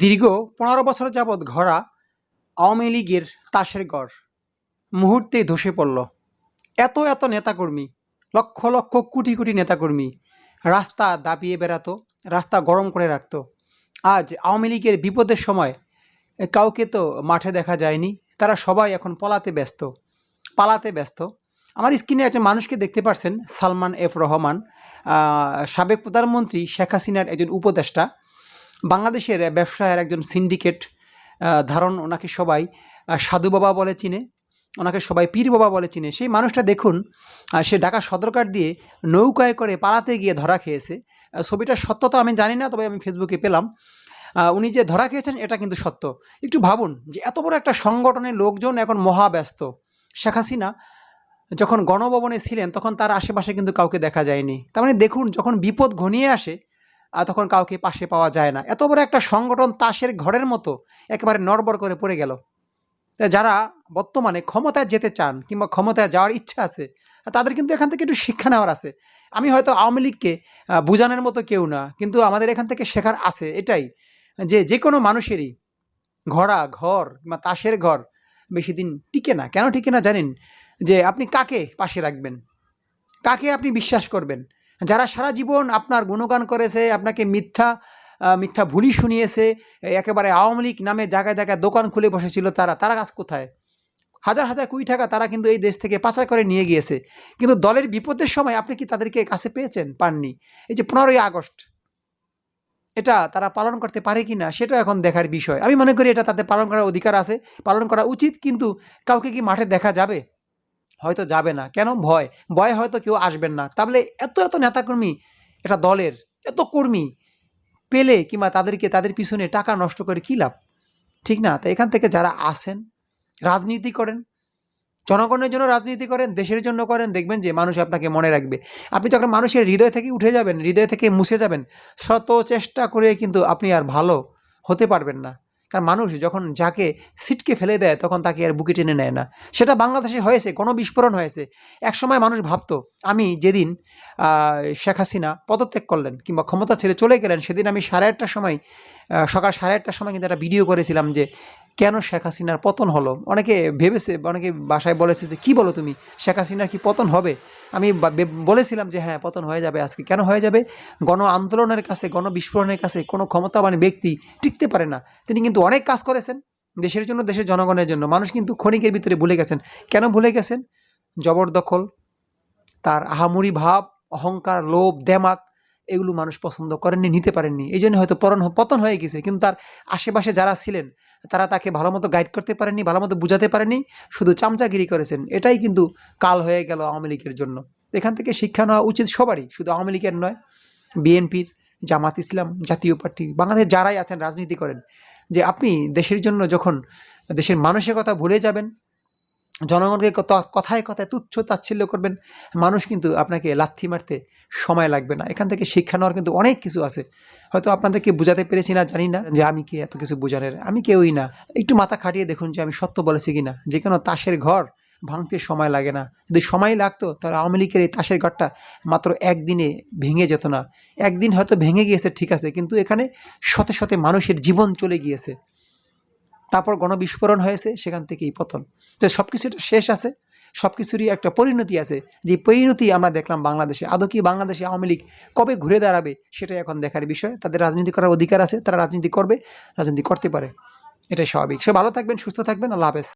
দীর্ঘ পনেরো বছর যাবৎ ঘোরা আওয়ামী লীগের তাসের গড় মুহূর্তে ধসে পড়ল। এত এত নেতাকর্মী, লক্ষ লক্ষ কোটি কোটি নেতাকর্মী রাস্তা দাপিয়ে বেড়াতো, রাস্তা গরম করে রাখতো। আজ আওয়ামী লীগের বিপদের সময় কাউকে তো মাঠে দেখা যায়নি, তারা সবাই এখন পলাতে ব্যস্ত, পালাতে ব্যস্ত। আমার স্ক্রিনে একজন মানুষকে দেখতে পারছেন, সালমান এফ রহমান সাবেক প্রধানমন্ত্রী শেখ হাসিনার একজন উপদেষ্টা। বাংলাদেশের ব্যবসায়ের একজন সিন্ডিকেট ধারণ ওনাকে সবাই সাধু বাবা বলে চিনে, ওনাকে সবাই পীর বাবা বলে চিনে। সেই মানুষটা দেখুন সে ঢাকা সদরঘাট দিয়ে নৌকায় করে পালাতে গিয়ে ধরা খেয়েছে। ছবিটার সত্যতা আমি জানি না, তবে আমি ফেসবুকে পেলাম। উনি যে ধরা খেয়েছেন, এটা কিন্তু সত্য। একটু ভাবুন যে এত বড় একটা সংগঠনের লোকজন এখন মহাব্যস্ত। শেখ হাসিনা যখন গণভবনে ছিলেন, তখন তার আশেপাশে কিন্তু কাউকে দেখা যায়নি। তার মানে দেখুন, যখন বিপদ ঘনিয়ে আসে তখন কাউকে পাশে পাওয়া যায় না। এত বড় একটা সংগঠন তাসের ঘরের মতো একেবারে নড়বড় করে পড়ে গেল। যারা বর্তমানে ক্ষমতায় যেতে চান কিংবা ক্ষমতায় যাওয়ার ইচ্ছা আছে, তাদের কিন্তু এখান থেকে একটু শিক্ষা নেওয়ার আছে। আমি হয়তো আওয়ামী লীগকে বোঝানোর মতো কেউ না, কিন্তু আমাদের এখান থেকে শেখার আছে এটাই যে যে কোনো মানুষেরই ঘোড়া, ঘর কিংবা তাসের ঘর বেশি দিন টিকে না। কেন টিকে না জানেন? যে আপনি কাকে পাশে রাখবেন? কাকে আপনি বিশ্বাস করবেন? যারা সারা জীবন আপনার গুণগান করেছে, আপনাকে মিথ্যা মিথ্যা ভুলি শুনিয়েছে, একেবারে আওয়ামী লীগ নামে জায়গায় জায়গায় দোকান খুলে বসেছিল তারা তারা কাজ কোথায়? হাজার হাজার কোটি টাকা তারা কিন্তু এই দেশ থেকে পাচার করে নিয়ে গিয়েছে। কিন্তু দলের বিপদের সময় আপনি কি তাদেরকে কাছে পেয়েছেন, পাননি? এই যে পনেরোই আগস্ট, এটা তারা পালন করতে পারে কি না, সেটা এখন দেখার বিষয়। আমি মনে করি এটা তাদের পালন করার অধিকার আছে, পালন করা উচিত, কিন্তু কাউকে কি মাঠে দেখা যাবে? হয়তো যাবে না। কেন? ভয়। ভয় হয়তো কেউ আসবেন না। তাহলে এত এত নেতাকর্মী, এটা দলের, এত কর্মী পেলে কিংবা তাদেরকে, তাদের পিছনে টাকা নষ্ট করে কী লাভ? ঠিক না? তো এখান থেকে যারা আসেন, রাজনীতি করেন, জনগণের জন্য রাজনীতি করেন, দেশের জন্য করেন, দেখবেন যে মানুষ আপনাকে মনে রাখবে। আপনি যখন মানুষের হৃদয় থেকে উঠে যাবেন, হৃদয় থেকে মুছে যাবেন, শত চেষ্টা করে কিন্তু আপনি আর ভালো হতে পারবেন না। কারণ মানুষ যখন যাকে সিটকে ফেলে দেয়, তখন তাকে আর বুকে টেনে নেয় না। সেটা বাংলাদেশে হয়েছে, কোনো বিস্ফোরণ হয়েছে। একসময় মানুষ ভাবতো, আমি যেদিন শেখ হাসিনা পদত্যাগ করলেন কিংবা ক্ষমতা ছেড়ে চলে গেলেন, সেদিন আমি সাড়ে আটটার সময় সকাল সাড়ে আটটার সময় কিন্তু একটা ভিডিও করেছিলাম যে কেন শেখ হাসিনার পতন হলো? অনেকে ভেবেছে, অনেকে বাসায় বলেছে যে, কী বলো তুমি? শেখ হাসিনার কি পতন হবে? আমি বলেছিলাম যে হ্যাঁ পতন হয়ে যাবে। আজকে কেন হয়ে যাবে? গণ আন্দোলনের কাছে, গণ বিস্ফোরণের কাছে কোনো ক্ষমতাবান ব্যক্তি টিকতে পারে না। তিনি কিন্তু অনেক কাজ করেছেন দেশের জন্য, দেশের জনগণের জন্য। মানুষ কিন্তু ক্ষণিকের ভিতরে ভুলে গেছেন। কেন ভুলে গেছেন? জবরদখল, তার আহামুরি ভাব, অহংকার, লোভ, দেমাক এগুলো মানুষ পছন্দ করেননি, নিতে পারেননি। এই জন্য হয়তো পরন পতন হয়ে গেছে। কিন্তু তার আশেপাশে যারা ছিলেন, তারা তাকে ভালো মতো গাইড করতে পারেননি ভালো মতো বুঝাতে পারেননি, শুধু চামচাগিরি করেছেন। এটাই কিন্তু কাল হয়ে গেল আওয়ামী লীগের জন্য। এখান থেকে শিক্ষা নেওয়া উচিত সবারই, শুধু আওয়ামী লীগের নয়। বিএনপির, জামাত ইসলাম, জাতীয় পার্টি বাংলাদেশ যারাই আছেন, রাজনীতি করেন, যে আপনি দেশের জন্য যখন, দেশের মানুষের কথা ভুলে যাবেন জনগণকে কথায় কথায় তুচ্ছ তাচ্ছিল্য করবেন। মানুষ কিন্তু আপনাকে লাথি মারতে সময় লাগবে না। এখান থেকে শিক্ষা নেওয়ার কিন্তু অনেক কিছু আছে। হয়তো আপনাদেরকে বোঝাতে পেরেছি না, জানি না যে আমি কি এত কিছু বোঝানোর, আমি কেউই না। একটু মাথা খাটিয়ে দেখুন যে আমি সত্য বলেছি কিনা যে কোনো তাসের ঘর ভাঙতে সময় লাগে না। যদি সময় লাগতো, তাহলে আওয়ামী লীগের এই তাসের ঘরটা মাত্র একদিনে ভেঙে যেত না। একদিন হয়তো ভেঙে গিয়েছে, ঠিক আছে। কিন্তু এখানে শতে শতে মানুষের জীবন চলে গিয়েছে। তারপর গণবিস্ফোরণ হয়েছে, সেখান থেকেই পতন তো সব কিছুটা শেষ আছে সব কিছুরই একটা পরিণতি আছে। যে পরিণতি আমরা দেখলাম বাংলাদেশে, আদৌ কি বাংলাদেশে আওয়ামী লীগ কবে ঘুরে দাঁড়াবে, সেটাই এখন দেখার বিষয়। তাদের রাজনীতি করার অধিকার আছে, তারা রাজনীতি করবে, রাজনীতি করতে পারে। এটাই স্বাভাবিক। সে ভালো থাকবেন, সুস্থ থাকবেন, আল্লাহ হাফেজ।